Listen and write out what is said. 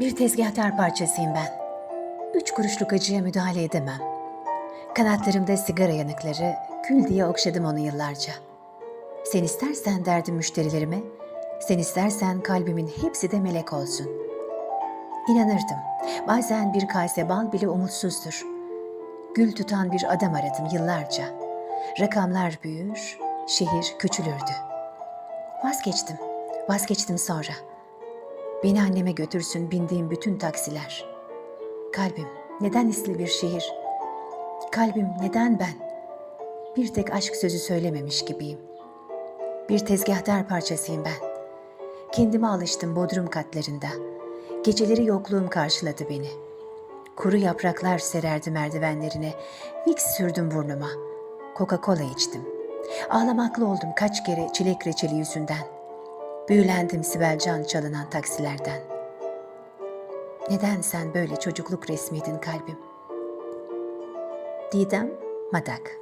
Bir tezgahtar parçasıyım ben. Üç kuruşluk acıya müdahale edemem. Kanatlarımda sigara yanıkları, kül diye okşadım onu yıllarca. Sen istersen derdim müşterilerime, sen istersen kalbimin hepsi de melek olsun. İnanırdım. Bazen bir kase bal bile umutsuzdur. Gül tutan bir adam aradım yıllarca. Rakamlar büyür, şehir küçülürdü. Vazgeçtim, vazgeçtim sonra. Beni anneme götürsün bindiğim bütün taksiler. Kalbim neden isli bir şehir? Kalbim neden ben? Bir tek aşk sözü söylememiş gibiyim. Bir tezgahtar parçasıyım ben. Kendime alıştım bodrum katlarında. Geceleri yokluğum karşıladı beni. Kuru yapraklar sererdi merdivenlerine. Vicks sürdüm burnuma. Coca-Cola içtim. Ağlamaklı oldum kaç kere çilek reçeli yüzünden. Büyülendim Sibel Can çalınan taksilerden. Neden sen böyle çocukluk resmiydin kalbim? Didem Madak